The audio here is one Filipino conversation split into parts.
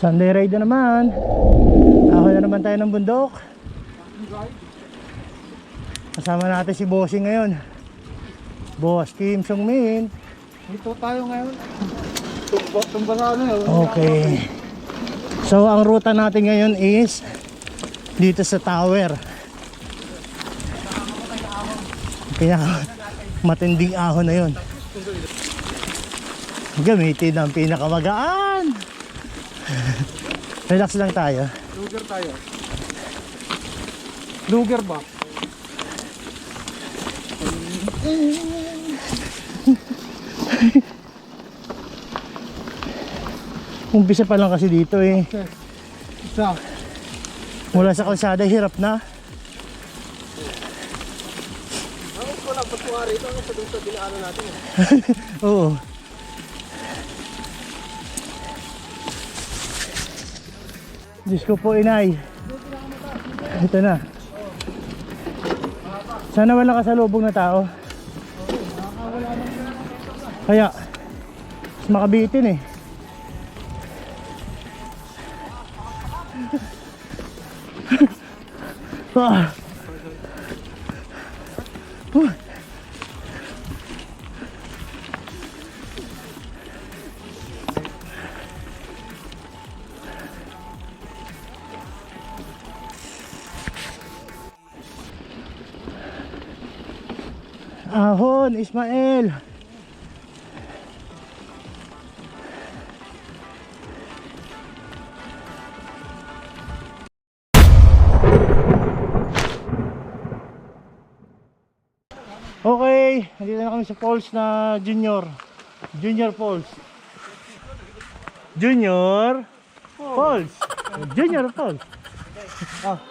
Sunday ride na naman. Ako na naman tayo ng bundok. Kasama natin si Bossing ngayon. Boss Kim Sung Min. Dito tayo ngayon. Tumba, tumba sa ano yun. Okay. So ang ruta natin ngayon is dito sa tower. Pinaka matinding ahon na yon. Gamitin ang pinakamagaan. Relax lang tayo. Luger tayo. Luger ba? Umpisa pa lang kasi dito eh. Okay. Isa. Mula sa kalsada, hirap na. Ako ko lang patuwa rito ano sa sa dinaanan natin. Oo. Diyos ko po, inay. Ito na. Sana walang kasalubong na tao. Kaya, makabitin eh. ah. Ahon, Ismael. Okay, nandito na kami sa falls na junior. Junior falls. Junior falls. Junior falls. Ah.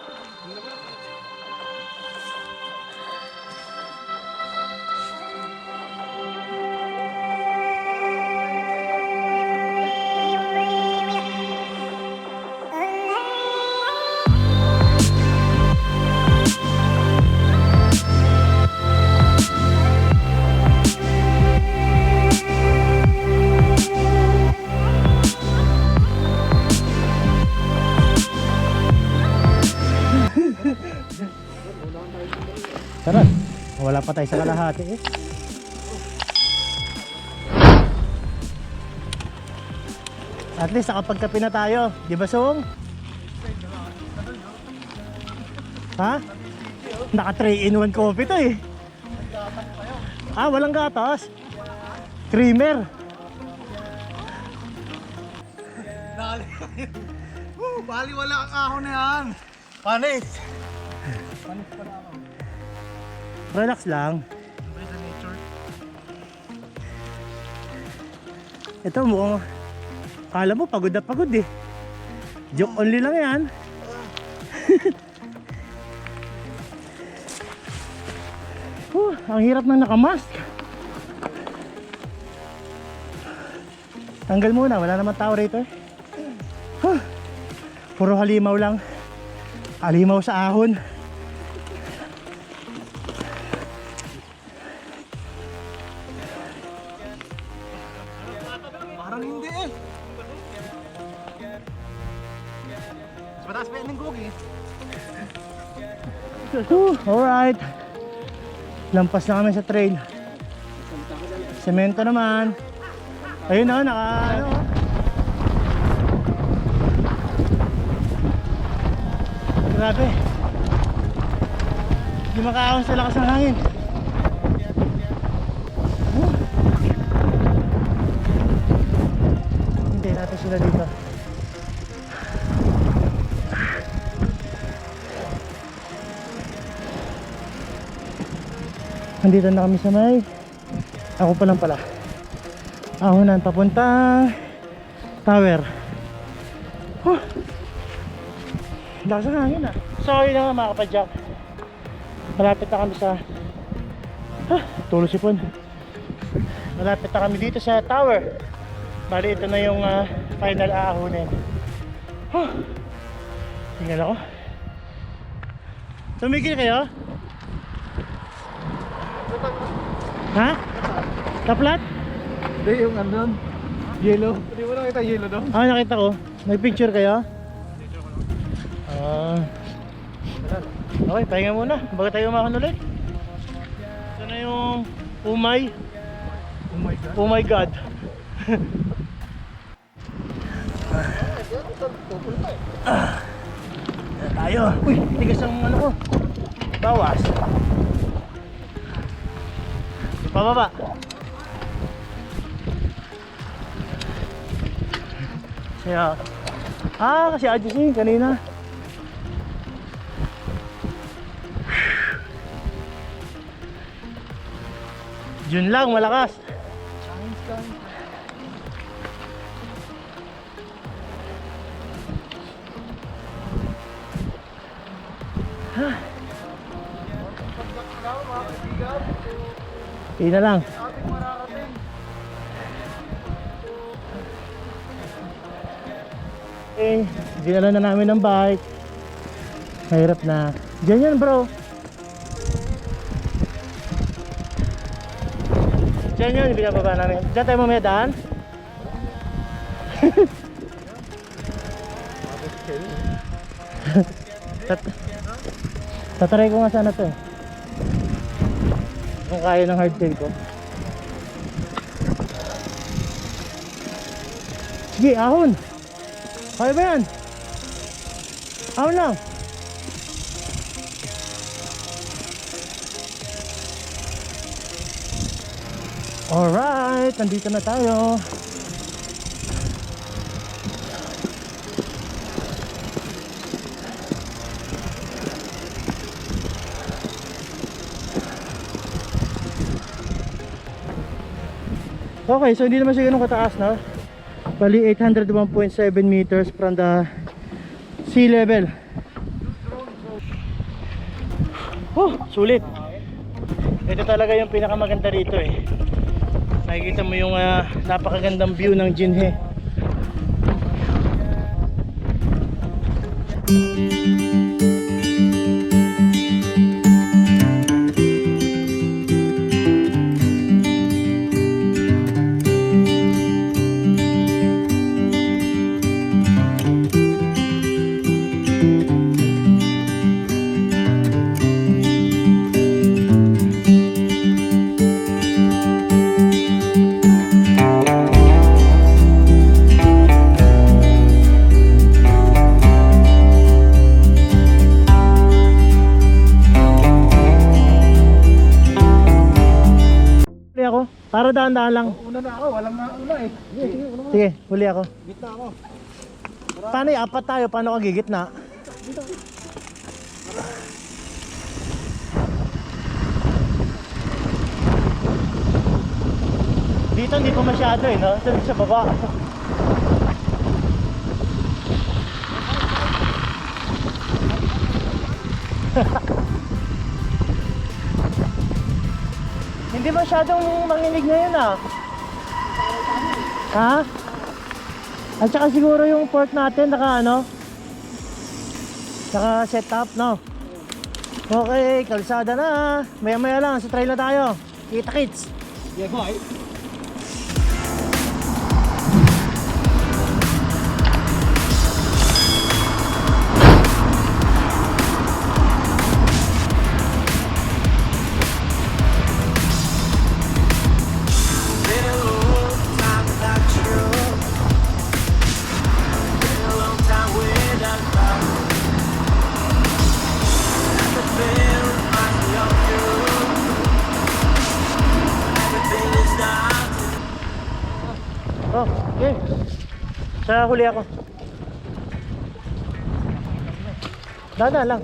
Wala pa tayo sa kalahati eh. At least nakapagkape na tayo, di ba Song? Ha? Naka 3 in 1 coffee to eh. Ah, walang gatas. Creamer. Bali wala ang ahon na yan. Panis Relax lang. Sabay sa nature. Ito mukhang Kala mo pagod na pagod eh. Joke only lang yan. Huh, ang hirap ng nakamask. Tanggal muna, wala naman tao rito eh. Huh, puro halimaw lang. Halimaw sa ahon. Mataas pa ng gogi. Whew, alright. Lampas na kami sa trail. Semento naman. Ayun na, naka ano. Grabe. Hindi makaahon sa lakas ng hangin. Huh. Hindi natin sila dito. Nandito na kami sa may Ako pa lang pala. Ahonan papunta Tower. Huh. Lakas ng hangin ah. So na nga mga kapadyak. Malapit na kami sa huh, Tulo sipon. Malapit na kami dito sa tower. Bali ito na yung ah, final aahonin huh. Tingnan ako. Tumigil kayo? Ha? Taplat? Hindi yung ano. Yellow. Hindi mo nakita yellow no? Ah, nakita ko. May picture kayo? Ah. okay, pahinga muna. Bago tayo umakan ulit. Ito na yung umay. Oh my god. Oh my God. Ah. Tayo. Uy, tigas ang ano ko. Bawas. Pababa. Kaya, ah, kasi adjusting kanina. Yun lang, malakas. Yun na lang. Eh, dinala na namin ng bike. Mahirap na. Diyan yan bro. Diyan yun, binababa namin. Diyan tayo mamaya daan. Tat Tataray ko nga sana to eh. Kung kaya ng hardtail ko. Sige, ahon! Kaya ba yan? Ahon lang! Alright, nandito na tayo. Okay, so hindi naman siya ganun kataas na. Bali 801.7 meters from the sea level. Oh, sulit. Ito talaga yung pinakamaganda rito eh. Nakikita mo yung ah, napakagandang view ng Jinhe. Huli Para daan-daan lang. Una na ako, walang nauna eh. Sige, sige, una. Sige, huli ako. Gitna ako. Paano yung apat tayo? Paano ka gigitna? Dito hindi pa masyado eh, no? Sa, sa baba. hindi masyadong manginig ngayon ah. Ha? At saka siguro yung port natin naka ano? Naka set up, no? Okay, kalsada na. Maya maya lang, sa trail na tayo. Kita kits. Yeah, boy. Sa huli ako. Dada lang.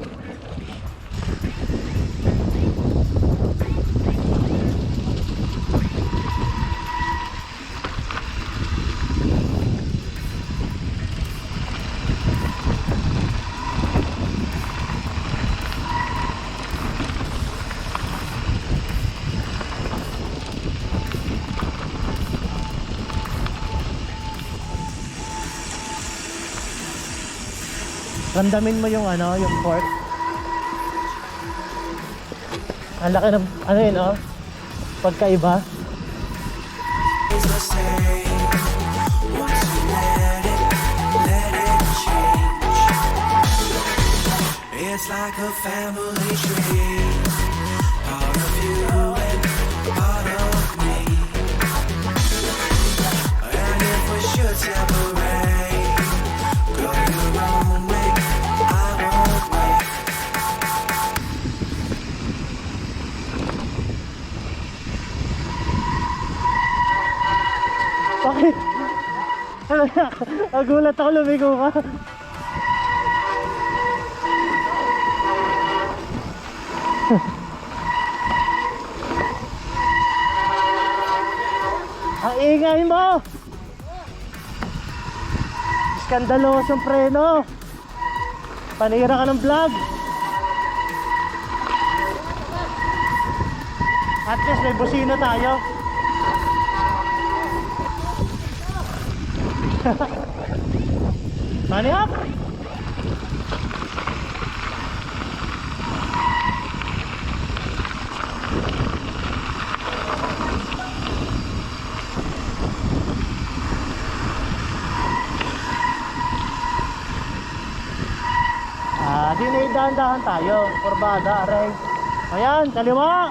Ramdamin mo yung ano, yung pork. Ang laki ng ano yun, oh. Pagkaiba. It's like a family tree Nagulat ako lumigo ka. Ang ingay mo! Skandalosong preno! Panira ka ng vlog! At least may busina tayo. Money up! Ah, di na dahan-dahan tayo. Kurbada, aray. Ayan, kaliwa!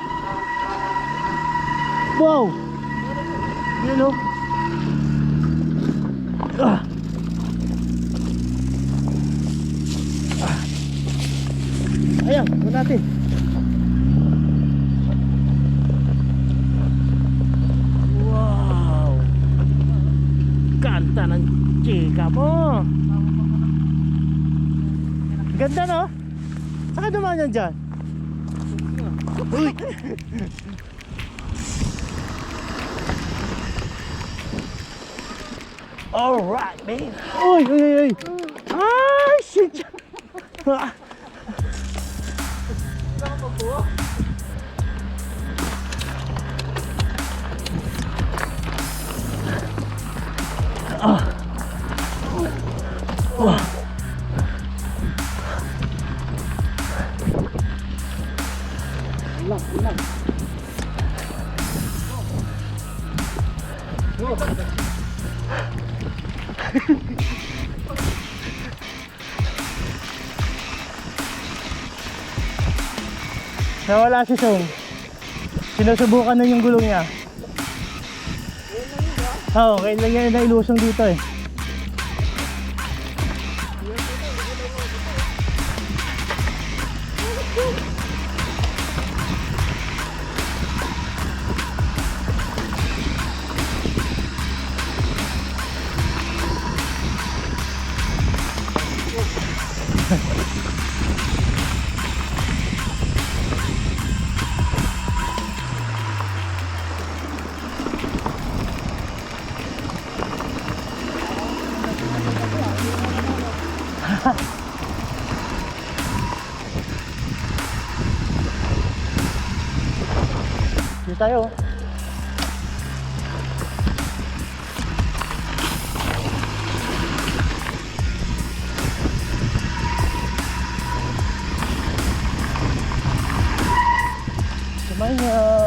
Wow! Yun o. Ayan, doon natin. Wow! Kanta ng chika mo! Ganda no? Saka dumaan yan dyan? Uy! Alright, man! Uy, uy, uy! Ay, shit! Ah! Nawala si Song. Sinusubukan na yung gulong niya. Oo, kaya lang yan na ilusong dito eh. My semuanya.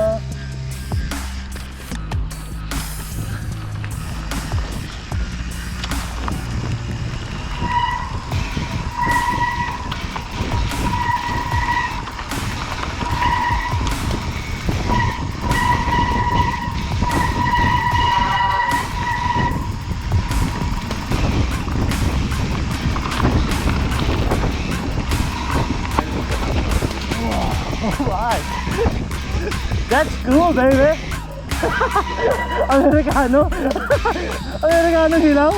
That's cool, baby! Amerikano? Amerikano silaw?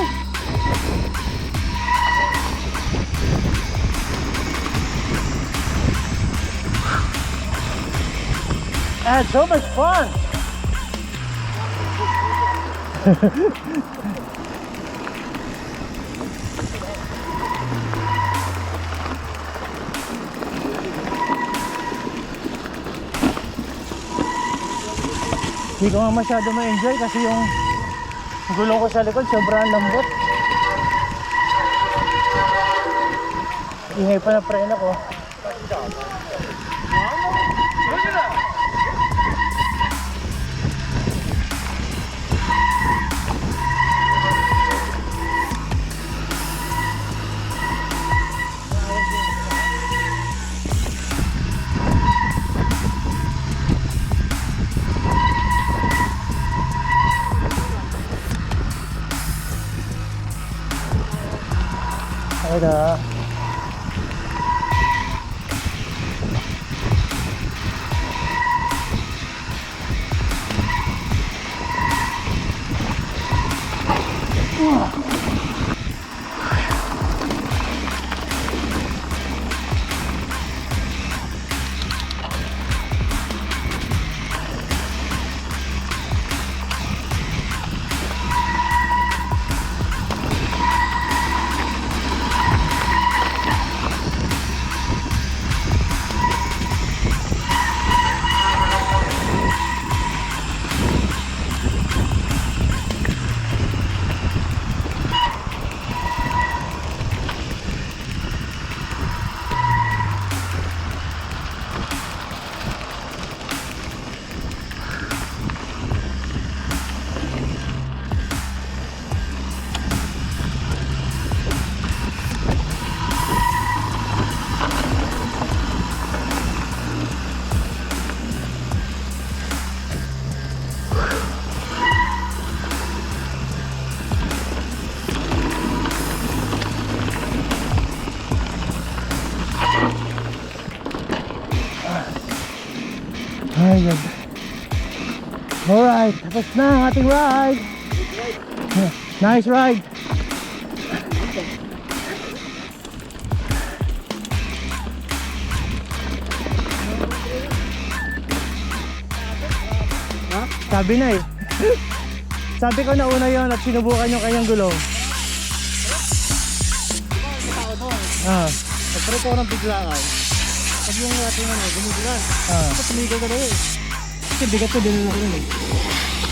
I had so much fun! Hindi ko nga masyado ma-enjoy kasi yung gulong ko sa likod sobrang lambot. Ingay pa na preno ko. Uh. Alright, tapos na ang ating ride. Nice ride. Sabi na eh. Sabi ko na una yon at sinubukan yung kanyang gulong. Ah, Nagkaroon ko ng biglaan. Pag yung ating ano, bumubulan. ah. Tapos tumigaw ka na eh. Bigat ko din na ako eh.